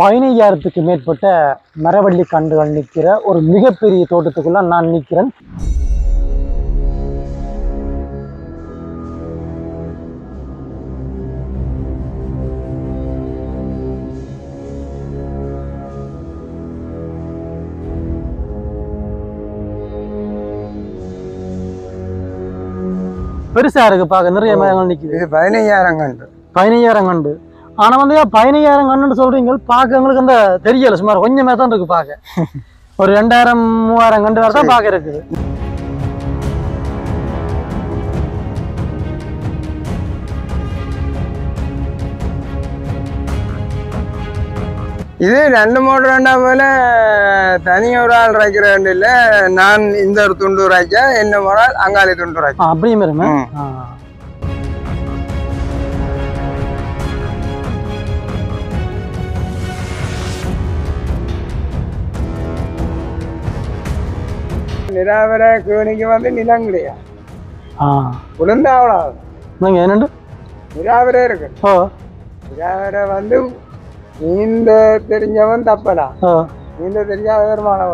பதினையாயிரத்துக்கு மேற்பட்ட மரவள்ளி கன்றுகள் நிற்கிற ஒரு மிகப்பெரிய தோட்டத்துக்குள்ள நான் நிற்கிறேன். பெருசா இருக்கு பார்க்க நிறைய மரங்கள் நிக்குது. பதினைஞ்சாயிரம் கண்டு பதினையாயிரம் கண்டு ஆனா வந்து பதினையாயிரம் கண்டுன்னு சொல்றீங்க? பார்க்க எங்களுக்கு அந்த தெரியல சுமார் கொஞ்சமே தான் இருக்கு பார்க்க. ஒரு ரெண்டாயிரம் மூவாயிரம் கண்டு வரை தான் பார்க்க இருக்குது. இது ரெண்டு மூணு ரெண்டா போல தனி ஒரு ஆள் ரைக்கிற வேண்டிய இல்ல நான் இந்த ஒரு துண்டு ரைக்க என்ன ஒரு ஆள் அங்காளி துண்டு ரைக்க ஆ, நிராவர கேணிக்கு வந்து நிலம் கிடையாது ஆ உளுந்தாவளம் நீங்க என்னண்டு நிராவரே இருக்கு ஓ நிராவர வந்து நீந்த தெரிஞ்சவன் தப்பலாம் ஓ நீந்த தெரியாத வருமானம்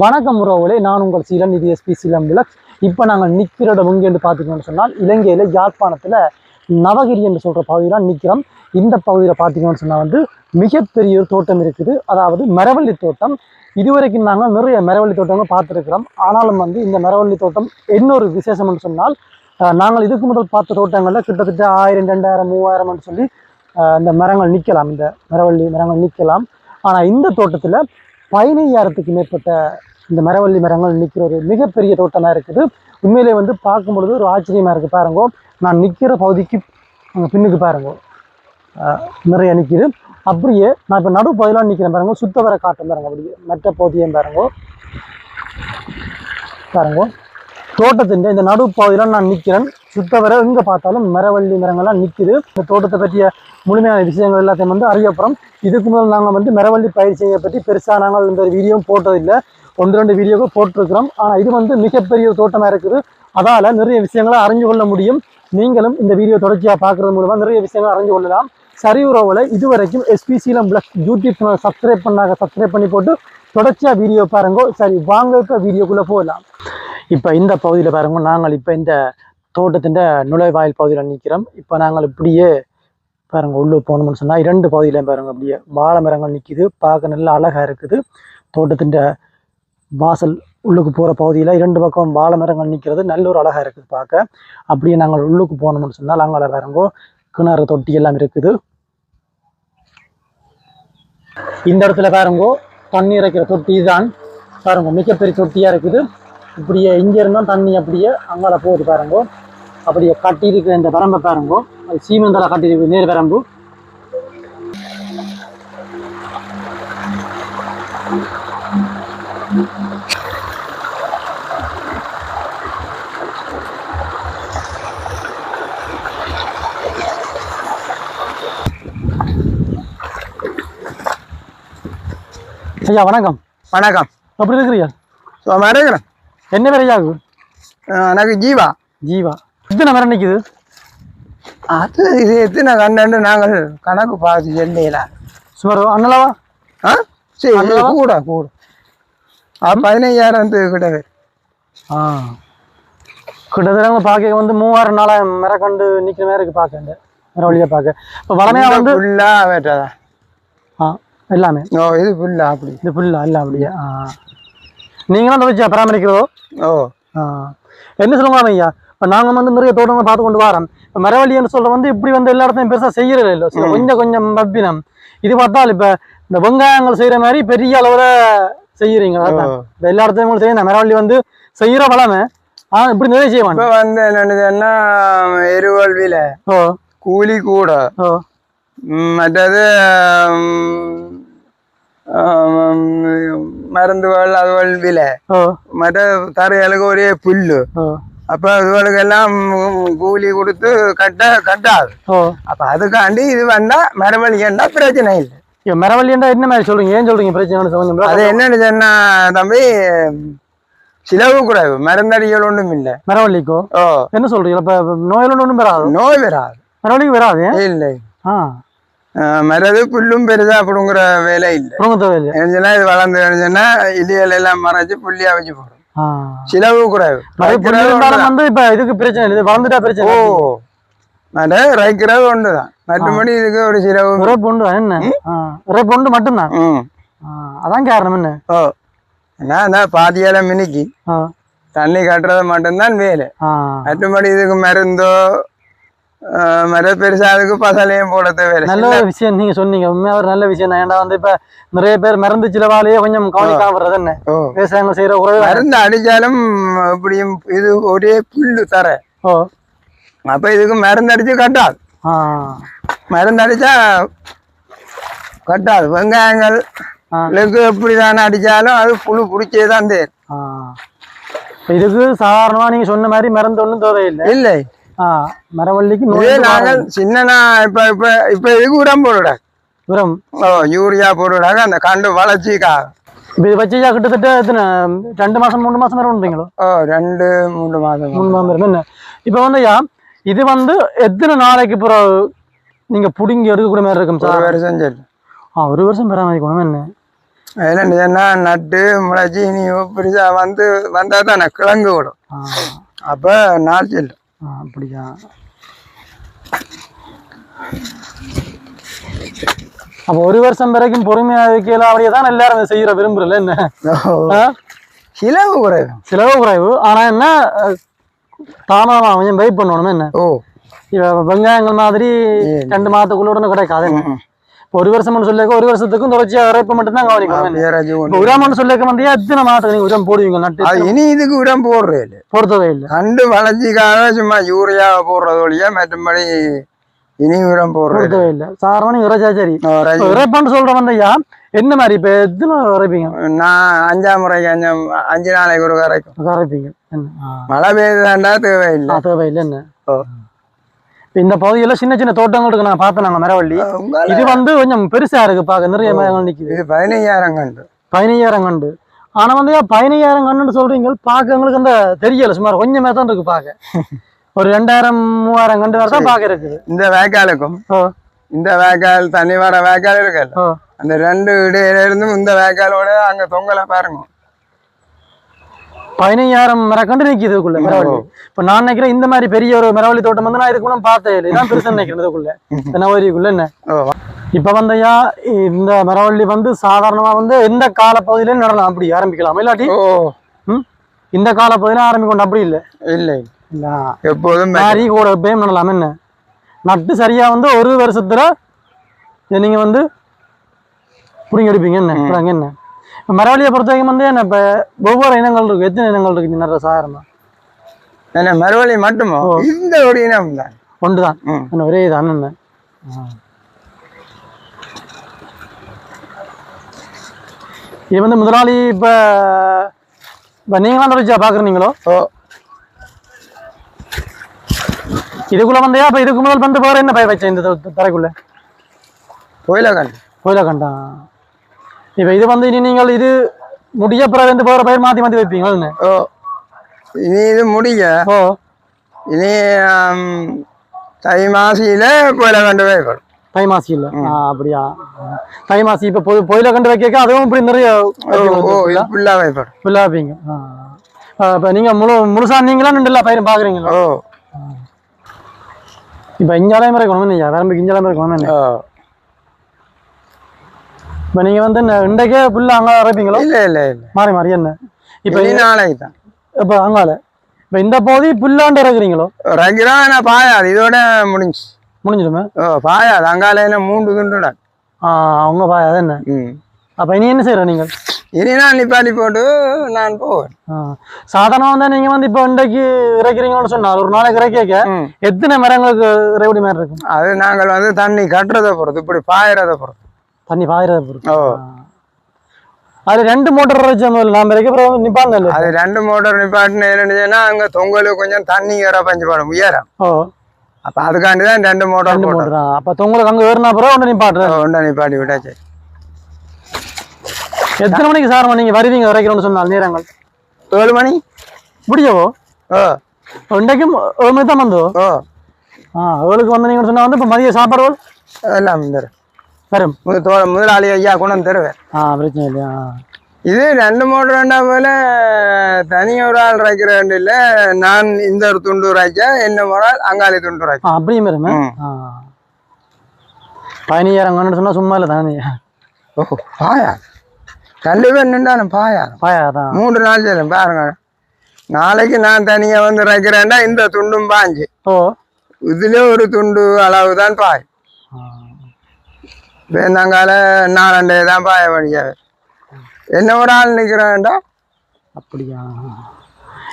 வணக்கம் உறவுகளே நான் உங்கள் சீலம் இது எஸ்பி சீலம் விலக் இப்போ நாங்கள் நிற்கிற இடம் எங்கே என்று பார்த்தீங்கன்னு சொன்னால் இலங்கையில் யாழ்ப்பாணத்தில் நவகிரி என்று சொல்கிற பகுதியில் நிற்கிறோம் இந்த பகுதியில் பார்த்தீங்கன்னு சொன்னால் வந்து மிகப்பெரிய ஒரு தோட்டம் இருக்குது. அதாவது மரவள்ளி தோட்டம். இதுவரைக்கும் நாங்கள் நிறைய மரவள்ளி தோட்டங்கள் பார்த்துருக்கிறோம். ஆனாலும் வந்து இந்த மரவள்ளி தோட்டம் இன்னொரு விசேஷம்னு சொன்னால் நாங்கள் இதுக்கு முதல் பார்த்த தோட்டங்களில் கிட்டத்தட்ட ஆயிரம் ரெண்டாயிரம் மூவாயிரம்னு சொல்லி இந்த மரங்கள் நிற்கலாம் இந்த மரவள்ளி மரங்கள் நிற்கலாம் ஆனால் இந்த தோட்டத்தில் பதினையாயிரத்துக்கு மேற்பட்ட இந்த மரவள்ளி மரங்கள் நிற்கிற ஒரு மிகப்பெரிய தோட்டமாக இருக்குது. உண்மையிலே வந்து பார்க்கும் பொழுது ஒரு ஆச்சரியமாக இருக்குது பாருங்கோ நான் நிற்கிற பகுதிக்கு அங்கே பின்னுக்கு பாருங்கோ. நிறைய நிற்கிது அப்படியே நான் இப்போ நடு பகுதியில் நிற்கிறேன் பாருங்க. சுத்த வர காட்டும் பாருங்க. அப்படியே மற்ற பகுதியும் பாருங்கோ. பாருங்கோ. தோட்டத்தின் இந்த நடு பகுதியில் நான் நிற்கிறேன் சுத்த வர எங்கே பார்த்தாலும் மரவள்ளி மரங்கள்லாம் நிற்குது இந்த தோட்டத்தை பற்றிய முழுமையான விஷயங்கள் எல்லாத்தையும் வந்து அறியப்புறம் இதுக்கு முதல் நாங்கள் வந்து மரவள்ளி பயிர் செய்ய பற்றி பெருசாக நாங்கள் இந்த வீடியோ போட்டதில்லை. ஒன்று ரெண்டு வீடியோவுக்கு போட்டிருக்கிறோம். ஆனால் இது வந்து மிகப்பெரிய ஒரு தோட்டமாக இருக்குது. அதால் நிறைய விஷயங்களை அறிஞ்சு கொள்ள முடியும். நீங்களும் இந்த வீடியோ தொடர்ச்சியாக பார்க்குறது மூலமாக நிறைய விஷயங்களை அறிஞ்சு கொள்ளலாம். சரி உறவுகளை இதுவரைக்கும் எஸ்பிசியில் ப்ளஸ் யூடியூப் சேனல் சப்ஸ்கிரைப் பண்ணாங்க சப்ஸ்கிரைப் பண்ணி போட்டு தொடர்ச்சியாக வீடியோ பாருங்க. சரி வாங்க இப்போ வீடியோக்குள்ளே போகலாம். இப்போ இந்த பகுதியில் பாருங்க நாங்கள் இப்போ இந்த தோட்டத்தின் நுழைவாயில் பகுதியில் நிற்கிறோம். இப்போ நாங்கள் இப்படியே பாருங்க உள்ளே போகணும்னு சொன்னால் இரண்டு பகுதியிலையும் பாருங்க அப்படியே வாழை மரங்கள் நிற்கிது பார்க்க நல்லா அழகாக இருக்குது. தோட்டத்தின் வாசல் உள்ளுக்கு போகிற பகுதியில் இரண்டு பக்கம் வாழை மரங்கள் நிற்கிறது நல்ல ஒரு அழகாக இருக்குது பார்க்க. அப்படியே நாங்கள் உள்ளுக்கு போனோம்னு சொன்னால் அங்கே பாருங்கோ கிணறு தொட்டி எல்லாம் இருக்குது. இந்த இடத்துல பாருங்கோ தண்ணி இறைக்கிற தொட்டி தான். பாருங்க மிகப்பெரிய தொட்டியாக இருக்குது. இப்படியே இங்கே இருந்தால் தண்ணி அப்படியே அங்கால போகுது பாருங்கோ. அப்படியே கட்டியிருக்கிற இந்த வரம்பை பாருங்கோ அது சீமெந்தால கட்டியிருக்கு நேர் வரம்பு. ஐயா வணக்கம். வணக்கம். எப்படி இருக்கிறீங்க? சும்மா இருக்கிறேன். என்ன விலையாகு எனக்கு ஜீவா. ஜீவா. இத்தனை மரம் நிற்குது அது இது எத்தனை கண்டு நாங்கள் கணக்கு பார்த்து செல்லையில சுமார் அண்ணலாவா? ஆ? சரி? கூட கூட. ஆ பதினைஞ்சாயிரம் கிட்ட வரும். ஆ. கிட்டத்தட்ட பார்க்க வந்து மூவாயிரம் நாலாயிரம் மரக்கண்டு நிற்கிற மாதிரி இருக்கு பார்க்க. இந்த மர வழியாக பார்க்க. இப்போ வளமையாக வந்து ஃபுல்லா வேட்டதா ஆ. எல்லாமே? ஓ இது ஃபுல்லா அப்படி. இது ஃபுல்லாக இல்லை அப்படியே? ஆ. அந்த வச்சு பராமரிக்கிறதோ? ஓ. ஆ. என்ன சொல்லுங்க ஐயா? இப்போ நாங்கள் வந்து நிறைய தோட்டங்கள் பார்த்து கொண்டு வரோம். இப்போ மரவள்ளின்னு சொல்ற வந்து இப்படி வந்து எல்லா இடத்தையும் பெருசாக செய்யறது இல்லை. கொஞ்சம் கொஞ்சம் பப்பினம் இது பார்த்தால் இப்போ இந்த வெங்காயங்கள் செய்கிற மாதிரி பெரிய அளவில். ஓ. இந்த எல்லா இடத்தையும் இந்த மரவள்ளி வந்து செய்கிற பழமை ஆ இப்படி நிறைய செய்ய இப்ப வந்து எருவல்வில ஓ. கூலி கூட. மற்றது ம், ஆம், மருந்துகள் அதுகள் விலை ஓ மற்ற தரைகளுக்கு ஒரே புல்லு. ஓ அப்ப அதுகளுக்கு எல்லாம் கூலி கொடுத்து கட்ட கட்டாது. ஓ அப்ப அதுக்காண்டி இது வந்தா மரவழி ஏண்டா பிரச்சனை இல்லை. இப்போ மரவள்ளின்றா என்ன மாதிரி சொல்றீங்க? ஏன் சொல்றீங்க பிரச்சனை? கொஞ்சம் அது என்னன்னு சொன்னா தம்பி சிலவு குறைவு. மருந்தடிகள் ஒன்றும் இல்லை. மரவள்ளிக்கோ? என்ன சொல்றீங்க? இப்போ நோயில் ஒன்றும் வராது? நோய் வராது. மரவள்ளிக்கு வராது? இல்லை. ஆ. மரது புல்லும் பெருசா அப்படிங்கிற வேலை இல்லை. என்னச்சுன்னா இது வளர்ந்து எழுந்துச்சுன்னா இலிகள் எல்லாம் மறைச்சு புள்ளியா வச்சு போடும். சிலவு குறைவு. வந்து இப்போ இதுக்கு பிரச்சனை இல்லை. வளர்ந்துட்டா பிரச்சனை ஓ. மற்ற ரைக்கிறது ஒன்றுதான் மற்றபடி இதுக்கு ஒரு சிலவு. பொண்டு தான். என்ன? ஒரே பொண்டு மட்டும்தான்? அதான் காரணம். என்ன? ஓ. என்ன அந்த பாதியால மினிக்கி. தண்ணி கட்டுறது மட்டும்தான் வேலை. மற்றபடி இதுக்கு மருந்தோ மர பெருசா அதுக்கு பசலையும் போட தேவையில்லை நல்ல விஷயம் நீங்க சொன்னீங்க. உண்மையா ஒரு நல்ல விஷயம். ஏன்டா வந்து இப்ப நிறைய பேர் மறந்து சிலவாலேயே கொஞ்சம் கவனிக்காம வர்றது என்ன? விவசாயங்கள் செய்யற குறைவு மருந்து அடிச்சாலும் எப்படியும் இது ஒரே புல்லு தர. ஓ. அப்ப இதுக்கு மருந்து அடிச்சு கட்டாது. மருந்து அடிச்சா கட்டாது. வெங்காயங்கள். இதுக்கு எப்படி தானே அடிச்சாலும் அது புழு பிடிச்சே தான் தேர் இதுக்கு சாதாரணமா நீங்க சொன்ன மாதிரி மருந்து ஒண்ணும் தேவையில்லை. இல்லை. மரவள்ளிக்கு இதே நாங்கள் சின்னனா இப்ப இப்ப இப்ப இதுக்கு உரம் போடுடா உரம். ஓ யூரியா போடுடாங்க அந்த கண்டு வளர்ச்சிக்காக இப்ப இது வச்சா கிட்டத்தட்ட எத்தனை ரெண்டு மாசம் மூணு மாசம் வரை உண்டுங்களோ? ஓ ரெண்டு மூணு மாதம் மூணு மாதம் வரும். என்ன? இப்ப வந்து ஐயா இது வந்து எத்தனை நாளைக்கு பிறகு நீங்க புடுங்கி எடுக்கக்கூடிய மாதிரி இருக்கும் ஒரு சார் வருஷம் சரி. ஆ ஒரு வருஷம் பராமரிக்கணும் என்ன? அதில் என்ன நட்டு முளைச்சி நீ பெருசா வந்து வந்தா தானே கிழங்கு விடும். அப்ப நாள் செல்லும் அப்படியா? அப்ப ஒரு வருஷம் வரைக்கும் பொறுமையா இருக்கையில அப்படியே தான் எல்லாரும் செய்யற விரும்புறல என்ன? சிலவு குறைவு. செலவு குறைவு. ஆனா என்ன தாமதமா கொஞ்சம் வெயிட் பண்ணணும் என்ன? ஓ. வெங்காயங்கள் மாதிரி ரெண்டு மாதத்துக்குள்ள உடனே கிடைக்காது என்ன? ஒரு வருஷம்னு சொல்லிக்க ஒரு வருஷத்துக்கும் தொடர்ச்சியா இறப்பு மட்டும் தான் கவனிக்கணும் உரம்னு சொல்லிக்க வந்து எத்தனை மாதத்துக்கு நீங்க உரம் போடுவீங்க நட்டு இனி இதுக்கு உரம் போடுறது பொறுத்தவே இல்லை. கண்டு வளர்ச்சிக்காக சும்மா யூரியா போடுறது ஒழிய மற்றபடி இனி உரம் போடுறது இல்லை. சாதாரண நீங்க இறைச்சா சரி ஓ, ரைட். இப்ப இறைப்பான்னு சொல்ற வந்தையா என்ன மாதிரி இப்ப எத்தனை இறைப்பீங்க நான் அஞ்சாம் முறைக்கு அஞ்சாம் அஞ்சு நாளைக்கு ஒரு கரைக்கும் கரைப்பீங்க. மழை பெய்யுதாண்டா தேவையில்லை. தேவையில்லை என்ன? இந்த பகுதியில சின்ன சின்ன தோட்டங்கள் இருக்கு நான் பார்த்தேன் நாங்க மரவள்ளி. இது வந்து கொஞ்சம் பெருசா இருக்கு பார்க்க நிறைய மரங்கள் நிக்குது. இது பதினைஞ்சாயிரம் கண்டு பதினையாயிரம் கண்டு ஆனா வந்து பதினையாயிரம் கண்டுன்னு சொல்றீங்க? பார்க்க எங்களுக்கு அந்த தெரியல சுமார் கொஞ்சமே தான் இருக்கு பார்க்க ஒரு ரெண்டாயிரம் மூவாயிரம் கண்டு வரை தான் பார்க்க இருக்குது. இந்த வேக்காலுக்கும் இந்த வேக்கால் தண்ணி வர வேக்கால் இருக்குல்ல ஓ. அந்த ரெண்டு இடையில இருந்தும் இந்த வேக்காலோட அங்க தொங்கலை பாருங்க. பதினையாயிரம் மரக்கண்டு நிக்குது இதுக்குள்ள மரவள்ளி. இப்ப நான் நினைக்கிறேன் இந்த மாதிரி பெரிய ஒரு மரவள்ளி தோட்டம் வந்து நான் இதுக்குள்ள பார்த்தே இல்லை. இதான் பெருசா நினைக்கிறேன் இதுக்குள்ள. என்ன? இப்ப வந்தையா இந்த மரவள்ளி வந்து சாதாரணமா வந்து எந்த காலப்பகுதியிலும் நடலாம்? அப்படி ஆரம்பிக்கலாம் இல்லாட்டி? இந்த காலப்பகுதியில ஆரம்பிக்கணும் அப்படி இல்லை. இல்லை. எப்போதும் கூட எப்பயும் பண்ணலாம் என்ன? நட்டு சரியா வந்து ஒரு வருஷத்துல நீங்க வந்து புடிங்க எடுப்பீங்க என்ன என்ன? மரவள்ளியை பொறுத்த வரைக்கும் வந்து என்ன இப்ப ஒவ்வொரு இனங்கள் இருக்கு எத்தனை இனங்கள் இருக்கு நிறைய சாதாரணமா? என்ன மறுவழி மட்டுமோ? இந்த ஒரு இனம் தான். ஒன்றுதான். ம். என்ன ஒரே இது அண்ணன் இது வந்து முதலாளி இப்ப இப்ப நீங்களாம் தொடர்ச்சியா பாக்குறீங்களோ? ஓ. இதுக்குள்ள வந்தையா? இப்ப இதுக்கு முதல் வந்து வேற என்ன பயிர் வச்சேன் இந்த தரைக்குள்ள? கோயில கண்டு கோயில கண்டா இப்ப இது வந்து இனி நீங்கள் இது முடிய பிறகு வந்து வேற பயிர் மாத்தி மாத்தி வைப்பீங்களா? ஓ இனி இது முடிய. ஓ. இனி தை மாசியில கோயில கண்டு வைக்கணும் தை மாசி இல்ல ஆ, அப்படியா? தை மாசி இப்ப பொ- பொயில கண்டு வைக்க அதுவும் இப்படி நிறைய ஓ ஓ இது ஃபுல்லா வைப்படும் ஃபுல்லா வைப்பீங்க. இப்ப நீங்க முழு முழுசா நீங்களா ரெண்டு எல்லா பயிரும் பாக்குறீங்களா? ஓ. இப்ப இஞ்சாலையும் இருக்கணும் இல்லையா? வேறம்புக்கு இஞ்சாலையும் இருக்கணும் ஓ இப்ப நீங்க வந்து இன்றைக்கே ஃபுல்லா அங்க இறப்பீங்களோ இல்ல இல்ல இல்ல. மாறி மாறி என்ன? இப்ப நாளைக்கு தான் இப்ப அங்கால. இப்ப இந்த பகுதி புல்லாண்டு இறக்குறீங்களோ? ரெகுலரா நான் பாயாது. இதோட முடிஞ்சு முடிஞ்சிடுமே? ஓ பாயாது. அங்கால என்ன மூன்று துண்டுடா ஆ அவங்க பா அது என்ன? ம். அப்ப இனி என்ன செய்யற நீங்கள்? இனி நான் நிப்பாட்டி போட்டு நான் போவேன். ஆ. சாதாரணமா வந்து நீங்க வந்து இப்போ இன்றைக்கு இறக்கிறீங்கன்னு சொன்னால் ஒரு நாளைக்கு இறக்க ம். எத்தனை மரங்களுக்கு இறைவடி மாதிரி இருக்கும்? அது நாங்கள் வந்து தண்ணி கட்டுறதை பொறுத்து இப்படி பாயறதை பொறுத்து. தண்ணி பாயிரத பொறுத்து ஓ. அது ரெண்டு மோட்டர் வச்ச அப்புறம் வந்து நிப்பாங்க அது ரெண்டு மோட்டர் நிப்பாட்டின என்னன்னா அங்க தொங்கலுக்கு கொஞ்சம் தண்ணி ஏற பஞ்சு படம் உயரம். ஓ. அப்ப அதுக்காண்டி தான் ரெண்டு மோட்டார் ரெண்டு மோட்டர்? அப்ப தொங்கலுக்கு அங்க ஏறினா அப்புறம் ஒன்று நிப்பாட்டுறேன். ஒன்றா நிப்பாட்டி விட்டாச்சு. எத்தனை மணிக்கு சார் நீங்க வருவீங்க வரைக்கிறோம்னு சொன்னால் நேரங்கள்? ஏழு மணி? முடியவோ? ஓ. இன்றைக்கும் ஏழு மணி தான் வந்தோ? ஓ. ஆ ஏழுக்கு வந்து நீங்க சொன்னா வந்து இப்போ மதிய சாப்பாடு எல்லாம் தரும். வரும். முத- தோ- முதலாளி ஐயா கொண்டு வந்து தருவேன் ஆ பிரச்சனை இல்லையா. இது ரெண்டு மோட்டர் ரெண்டா போல தனி ஒரு ஆள் ரைக்கிற வேண்டிய இல்ல நான் இந்த ஒரு துண்டு ராய்ச்சா என்ன ஒரு ஆள் அங்காளி துண்டு ராய்ச்சா அப்படியும் வருமே ம். ஆ. பயணியாரங்கன்னு சொன்னா சும்மா இல்லை தானே. ஓ பாயா. ரெண்டு பேர் நின்றானு பாயா. பாயா அதான். மூன்று நாள் சரி பாருங்க. நாளைக்கு நான் தனியா வந்து ரைக்கிறேன்டா இந்த துண்டும் பாஞ்சு. ஓ. இதுல ஒரு துண்டு அளவு தான் பாய். வேந்தாங்கால நாலண்டே தான் பாய என்ன ஒரு ஆள் நிக்கிறேன்டா? அப்படியா?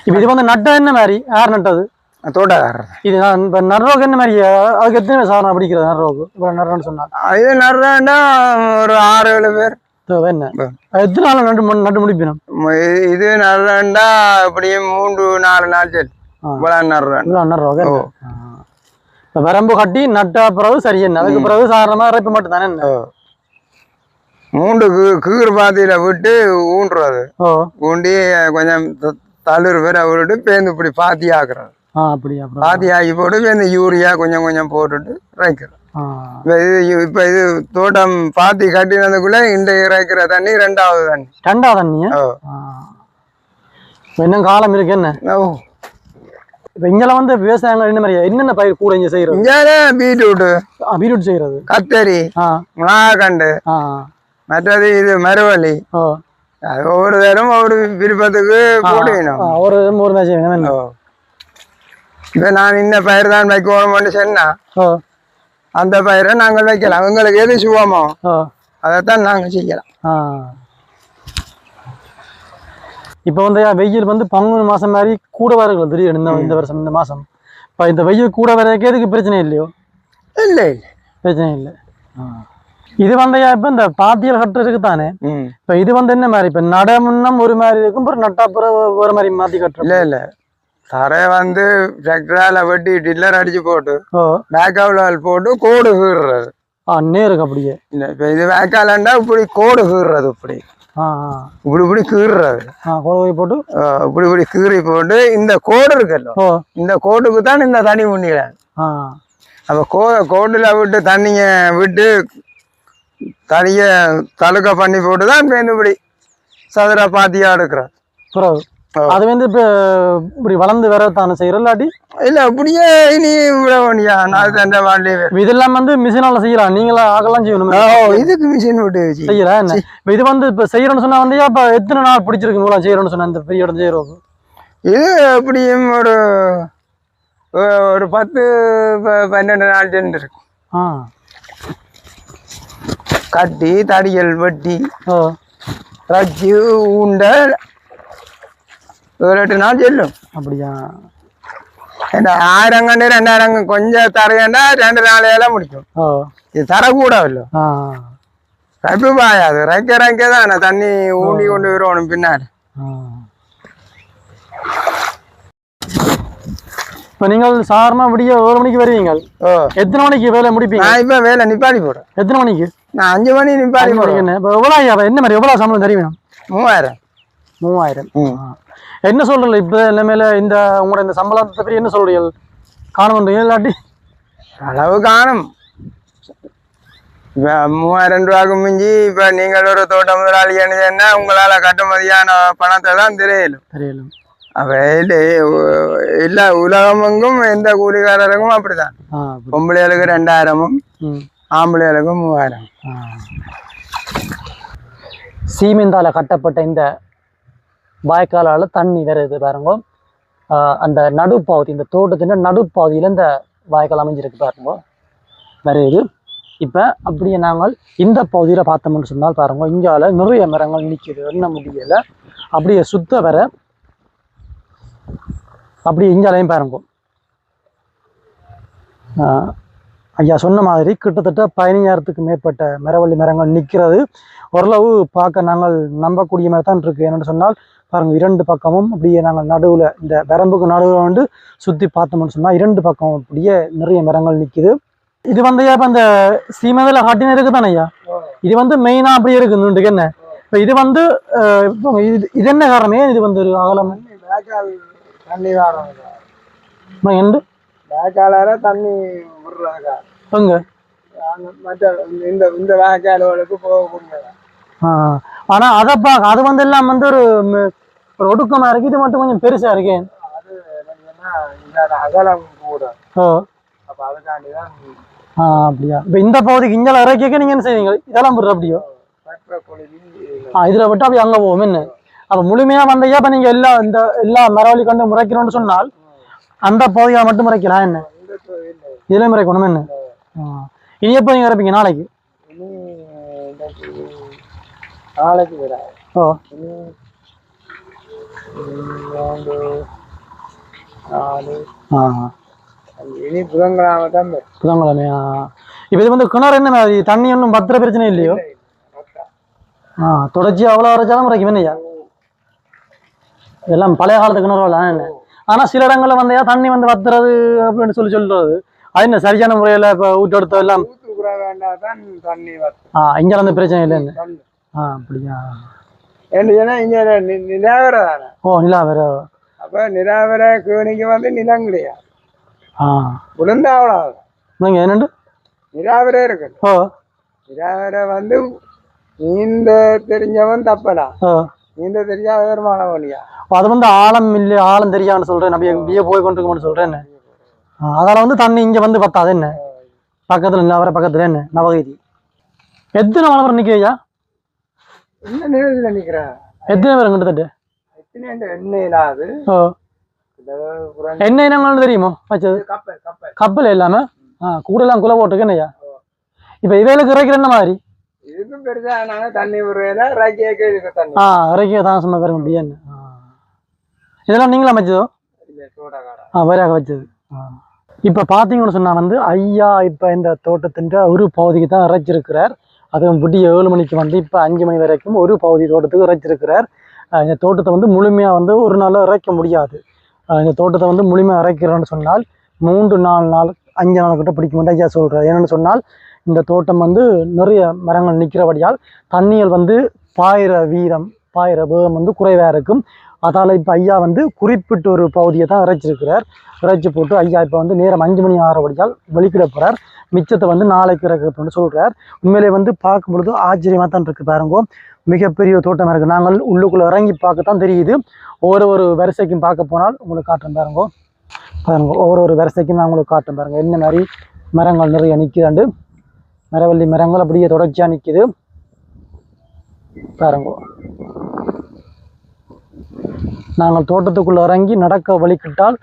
இப்போ இது வந்து நட்டா என்ன மாதிரி? யார் நட்டது? தோட்டக்காரர். இது நான் இப்போ நடுரோக்கு என்ன மாதிரி? அதுக்கு எத்தனை சாதனம் பிடிக்கிறது நடுரோக்கு? இப்போ நடுறோன்னு சொன்னா. இது நடுறேன்டா ஒரு ஆறு ஏழு பேர். என்ன? எத்தனை நாள் நட்டு நட்டு முடிப்பினோம்? இது- நடுறேன்டா அப்படியும் மூன்று நாலு நாள் சரி. இவ்வளோ. இப்போ வரம்பு கட்டி நட்டா பிறகு சரி என்ன? அதுக்கு பிறகு சாதாரணமாக இறைப்பு மட்டும் தானே என்ன? கீ- கீறு பாத்தியில விட்டு ஊன்றுறது ஊண்டி கொஞ்சம் தளிர் பேரை விட்டுட்டு பேருந்து இப்படி பாத்தி ஆக்குறது பாத்தி ஆக்கி போட்டு பேருந்து யூரியா கொஞ்சம் கொஞ்சம் போட்டுட்டு இப்ப இது இப்ப இது தோட்டம் பாத்தி கட்டினதுக்குள்ள இந்த இறைக்கிற தண்ணி ரெண்டாவது தண்ணி. ரெண்டா தண்ணியா? இன்னும் காலம் இருக்கு என்ன. இப்போ இங்கெல்லாம் வந்து விவசாயங்கள் என்ன மாதிரி என்னென்ன பயிர் கூட இங்கே செய்கிறது இங்கே பீட்ரூட்டு. பீட்ரூட் செய்கிறது கத்தரி மிளகாக்கண்டு மற்றது இது ஓ. அது ஒவ்வொரு தரம் ஒவ்வொரு விருப்பத்துக்கு போட்டுக்கணும். ஆ, ஒரு ஒரு மேட்ச் என்ன ஓ. இப்ப நான் இந்த பயிர் தான் வைக்கணும்னு சொன்னா அந்த பயிரை நாங்கள் வைக்கலாம். எங்களுக்கு எது சுகமோ அதைத்தான் நாங்கள் செய்யலாம். இப்போ வந்து வெயில் வந்து பங்குனி மாசம் மாதிரி கூட வரல திடீர்னு இந்த இந்த வருஷம் இந்த மாசம். இப்போ இந்த வெயில் கூட வரதுக்கு எதுக்கு பிரச்சனை இல்லையோ? இல்லை இல்லை. பிரச்சனை இல்லை. இது வந்து இப்போ இந்த பாத்தியல் கட்டுறதுக்கு தானே? இப்போ இது வந்து என்ன மாதிரி? இப்போ நட முன்னம் ஒரு மாதிரி இருக்கும் அப்புறம் நட்டாப்புறம் ஒரு மாதிரி மாற்றி கட்டுறோம் இல்லை இல்லை. தரை வந்து டிராக்டரால வெட்டி டில்லர் அடிச்சு போட்டு பேக்காவில் போட்டு கோடு கீறுறது. ஆ நேருக்கு அப்படியே. இல்லை இப்போ இது வேக்காலண்டா இப்படி கோடு கீறுறது இப்படி. இப்படி இப்படி கீறுறது குழவை போட்டு? இப்படி இப்படி கீறி போட்டு இந்த கோடு இருக்குல்ல இந்த கோட்டுக்கு தான் இந்த தண்ணி ஆ. அப்போ கோ கோட்டில் விட்டு தண்ணிய விட்டு தண்ணிய தழுக்க பண்ணி போட்டு தான் பேருந்து இப்படி சதுர பாத்தியா எடுக்கிறோம் புறவு ஓ. அது வந்து இப்போ இப்படி வளர்ந்து வர தானே இல்லாட்டி? இல்லை அப்படியே இனி விட வேண்டியா நான் இப்ப இதெல்லாம் வந்து மிஷினால செய்யலாம். நீங்களா ஆகலாம் செய்யணும். இதுக்கு மிஷின் விட்டு என்ன? இப்ப இது வந்து இப்ப செய்யறோம்னு சொன்னா வந்து அப்ப எத்தனை நாள் பிடிச்சிருக்கு இவ்வளவு செய்யறோம்னு சொன்னா இந்த பெரிய இடம் செய்யறோம் இது எப்படியும் ஒரு ஒரு பத்து பன்னெண்டு நாள் சென்று இருக்கு. ஆ. கட்டி தடிகள் வெட்டி ரச்சு உண்ட ஒரு எட்டு நாள் செல்லும் அப்படியா? இந்த ஆயிரம் கண்டு ரெண்டாயிரம் கொஞ்சம் தரையண்டா ரெண்டு நாளையெல்லாம் முடிக்கும். இது தரக்கூடாது ஆ. ரப்பு பாயாது ரைக்க ரைக்க தான் தண்ணி ஊண்டி கொண்டு வரணும் பின்னாடி. இப்ப நீங்கள் சாதாரணமா விடிய ஏழு மணிக்கு வருவீங்க ஓ. எத்தனை மணிக்கு வேலை முடிப்பீங்க? நான் இப்ப வேலை நிப்பாடி போடுறேன். எத்தனை மணிக்கு? நான் அஞ்சு மணி நிப்பாடி போடுறேன். இப்ப எவ்வளவு ஐயா, என்ன மாதிரி எவ்வளவு சம்பளம் தெரியும் மூவாயிரம். மூவாயிரம். என்ன சொல்றீங்க? இப்ப எல்லாமே இந்த உங்களோட இந்த சம்பளத்தை பற்றி என்ன சொல்றீங்க? காண இல்லாட்டி? அளவு காணும். மூவாயிரம் ரூபாய்க்கு மிஞ்சி இப்ப நீங்கள் ஒரு தோட்ட முதலாளி என்ன உங்களால கட்டுமதியான பணத்தை தான் தெரியலும். தெரியல அப்ப இல்ல உலகமெங்கும் எந்த கூலிக்காரருக்கும் அப்படிதான். பொம்பளைகளுக்கு ரெண்டாயிரமும் ம். ஆம்பளைகளுக்கு மூவாயிரம். சீமெந்தால கட்டப்பட்ட இந்த வாய்க்காலால தண்ணி வருது பாருங்க. அந்த நடுப்பாவதி இந்த தோட்டத்தின் நடுப்பாவதியில் இந்த வாய்க்கால் அமைஞ்சிருக்கு பாருங்க. வருது இப்போ அப்படியே நாங்கள் இந்த பகுதியில் பார்த்தோம்னு சொன்னால் பாருங்க இங்கால நிறைய மரங்கள் நிற்கிது என்ன முடியல. அப்படியே சுத்த வர அப்படியே இங்காலையும் பாருங்க. ஐயா சொன்ன மாதிரி கிட்டத்தட்ட பதினஞ்சாயிரத்துக்கு மேற்பட்ட மரவள்ளி மரங்கள் நிற்கிறது ஓரளவு பார்க்க நாங்கள் நம்பக்கூடிய மாதிரி தான் இருக்குது என்னென்னு சொன்னால் பாருங்க இரண்டு பக்கமும் அப்படியே நாங்கள் நடுவில் இந்த வரம்புக்கு நடுவில் வந்து சுற்றி பார்த்தோம்னு சொன்னால் இரண்டு பக்கம் அப்படியே நிறைய மரங்கள் நிற்கிது இது வந்து இப்போ இந்த சீமதில் ஹாட்டின் இருக்கு தானே ஐயா? இது வந்து மெயினாக அப்படியே இருக்குது என்ன? இப்போ இது வந்து இது இது என்ன காரணமே? இது வந்து ஒரு அகலம்? தண்ணி வரும் எண்டு? வேக்காலால தண்ணி விடுறாங்க எங்க? மற்ற இந்த இந்த வேக்காலுகளுக்கு போகக்கூடிய ஆ ஆனா அதை பா அது வந்து எல்லாம் வந்து ஒரு ஒரு ஒடுக்கமா இருக்கு. இது மட்டும் கொஞ்சம் பெருசா இருக்கேன் அது என்னன்னா இந்த அகலம் கூட. ஓ. அப்ப அதுக்காண்டி தான் ஆ அப்படியா. இப்போ இந்த பகுதிக்கு இங்கே இறக்கிக்க நீங்க என்ன செய்வீங்க? இதெல்லாம் விடுற அப்படியோ? ஆ இதுல விட்டு அப்படி அங்க போவோம். என்ன? அப்ப முழுமையா வந்தையா இப்ப நீங்க எல்லா இந்த எல்லா மரவழி கண்டு முறைக்கணும்னு சொன்னால் அந்த பகுதியை மட்டும் முறைக்கலாம். என்ன? இதுல முறைக்கணும். என்ன. இனி எப்போ நீங்க இறப்பீங்க? நாளைக்கு? நாளைக்கு ஓ. இனி மூன்று நாலு. ஆ அஞ்சு. இனி புதன்கிழமை தான். புதன்கிழமை ஆ இப்போ இது வந்து கிணறு என்ன தண்ணி ஒன்றும் பத்திர பிரச்சனை இல்லையோ? ஆ தொடர்ச்சியா அவ்வளோ வரைச்சாலும் முறைக்கும் என்னய்யா இதெல்லாம் பழைய காலத்து கிணறுல என்ன? ஆனா சில இடங்கள்ல வந்தையா தண்ணி வந்து வத்துறது அப்படின்னு சொல்லி சொல்றது? அது என்ன சரியான முறையில இப்போ ஊட்டெடுத்த எல்லாம் தண்ணி ஆ இங்க வந்து பிரச்சனை இல்லைன்னு. ஆ அப்படியா? ஏன்னு இங்க நிலாவரை தானே? ஓ நிலா வேற அப்ப நிலாவரை கேணிக்கு வந்து நிலம் கிடையாது ஆ. விழுந்தா அவ்வளோ நீங்க என்னண்டு? நிலாவரே இருக்கு. ஓ. நிலாவரை வந்து நீந்த தெரிஞ்சவன் தப்பலாம் ஓ. நீந்த தெரியாத வருமானம் பண்ணியா அது வந்து ஆழம் இல்லை ஆழம் தெரியான்னு சொல்றேன். நம்ம எங்கேயே போய் கொண்டிருக்கோம்னு ஆ, அதால வந்து தண்ணி இங்க வந்து பத்தாது என்ன? பக்கத்துல நிலா வர பக்கத்துல என்ன? நவகிரி எத்தனை மணி நிக்க ஐயா? என்ன நிலத்தில் நிக்கிறேன் எத்தனை பேர் கிட்டத்தட்ட என்ன இனங்கள்னு தெரியுமோ? வச்சது? கப்பல் இல்லாம கூடலாம் குலை போட்டுருக்கு என்னய்யா இப்போ இவைகளுக்கு இறைக்கிற என்ன மாதிரி? இதுக்கும் பெருசா நாங்க தண்ணி ரக்கியக்கு இருக்கு தண்ணி. ஆ இறக்கிய தான் சொன்ன பேருங்க பிஎன் இதெல்லாம் நீங்களா வச்சதோ? ஆ வேறாக வச்சது. இப்போ பார்த்தீங்கன்னு சொன்னால் வந்து ஐயா இப்போ இந்த தோட்டத்தின் ஒரு பகுதிக்கு தான் இறைச்சிருக்கிறார் அதுவும் விடிய ஏழு மணிக்கு வந்து இப்போ அஞ்சு மணி வரைக்கும் ஒரு பகுதி தோட்டத்துக்கு இறைச்சிருக்கிறார். இந்த தோட்டத்தை வந்து முழுமையாக வந்து ஒரு நாளில் இறைக்க முடியாது. இந்த தோட்டத்தை வந்து முழுமையாக இறைக்கிறோன்னு சொன்னால் மூன்று நாலு நாள் அஞ்சு நாள் கிட்ட பிடிக்க முடியும் ஐயா சொல்கிறார் என்னென்னு சொன்னால் இந்த தோட்டம் வந்து நிறைய மரங்கள் நிற்கிறபடியால் தண்ணிகள் வந்து பாயிற வீதம் பாயிற வேகம் வந்து குறைவாக இருக்கும். அதால் இப்போ ஐயா வந்து குறிப்பிட்ட ஒரு பகுதியை தான் இறைச்சிருக்கிறார். இறைச்சி போட்டு ஐயா இப்போ வந்து நேரம் அஞ்சு மணி ஆறபடியால் வெளிக்கிட போகிறார் மிச்சத்தை வந்து நாளைக்கு இறக்கணும்னு சொல்கிறார் உண்மையிலே வந்து பார்க்கும் பொழுது ஆச்சரியமாக தான் இருக்குது பாருங்க. மிகப்பெரிய தோட்டமாக தோட்டம் இருக்குது நாங்கள் உள்ளுக்குள்ளே இறங்கி பார்க்கத்தான் தெரியுது. ஒவ்வொரு ஒரு வரிசைக்கும் பார்க்க போனால் உங்களுக்கு காட்டுறேன் பாருங்க. பாருங்க ஒவ்வொரு ஒரு வரிசைக்கும் நான் உங்களுக்கு காட்டுறேன் பாருங்க. என்ன மாதிரி மரங்கள் நிறைய நிற்கிறாண்டு மரவள்ளி மரங்கள் அப்படியே தொடர்ச்சியாக நிற்கிது பாருங்க. நாங்கள் தோட்டத்துக்குள்ளே இறங்கி நடக்க வழிக்கிட்டால்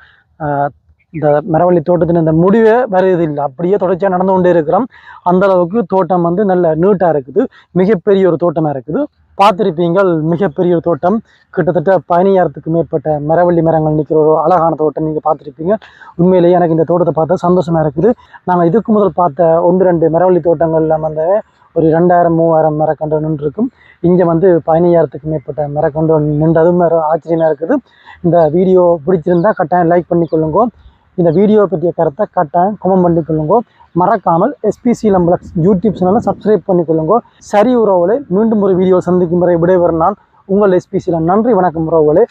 இந்த மரவள்ளி தோட்டத்தின் இந்த முடிவே வருது இல்லை அப்படியே தொடர்ச்சியாக நடந்து கொண்டே இருக்கிறோம். அந்த அளவுக்கு தோட்டம் வந்து நல்ல நீட்டாக இருக்குது. மிகப்பெரிய ஒரு தோட்டமாக இருக்குது. பார்த்துருப்பீங்கள் மிகப்பெரிய ஒரு தோட்டம். கிட்டத்தட்ட பதினையாயிரத்துக்கு மேற்பட்ட மரவள்ளி மரங்கள் நிற்கிற ஒரு அழகான தோட்டம் நீங்கள் பார்த்துருப்பீங்க. உண்மையிலேயே எனக்கு இந்த தோட்டத்தை பார்த்தா சந்தோஷமாக இருக்குது. நாங்கள் இதுக்கு முதல் பார்த்த ஒன்று ரெண்டு மரவள்ளி தோட்டங்கள்ல வந்த ஒரு ரெண்டாயிரம் மூவாயிரம் மரக்கன்று நின்றுருக்கும் இங்கே வந்து பதினையாயிரத்துக்கு மேற்பட்ட மரக்கன்று நின்றதும் வேறு ஆச்சரியமாக இருக்குது. இந்த வீடியோ பிடிச்சிருந்தா கட்டாயம் லைக் பண்ணிக்கொள்ளுங்க. இந்த வீடியோ பற்றிய கருத்தை கட்டாயம் கமெண்ட் பண்ணிக்கொள்ளுங்கோ மறக்காமல் எஸ்பிசி லம்பளக்ஸ் யூடியூப் சேனலை சப்ஸ்கிரைப் பண்ணிக்கொள்ளுங்க சரி உறவுகளை மீண்டும் ஒரு வீடியோ சந்திக்கும் முறை விடைபெறும் நான் உங்கள் எஸ்பிசியில் நன்றி வணக்கம் உறவுகளே.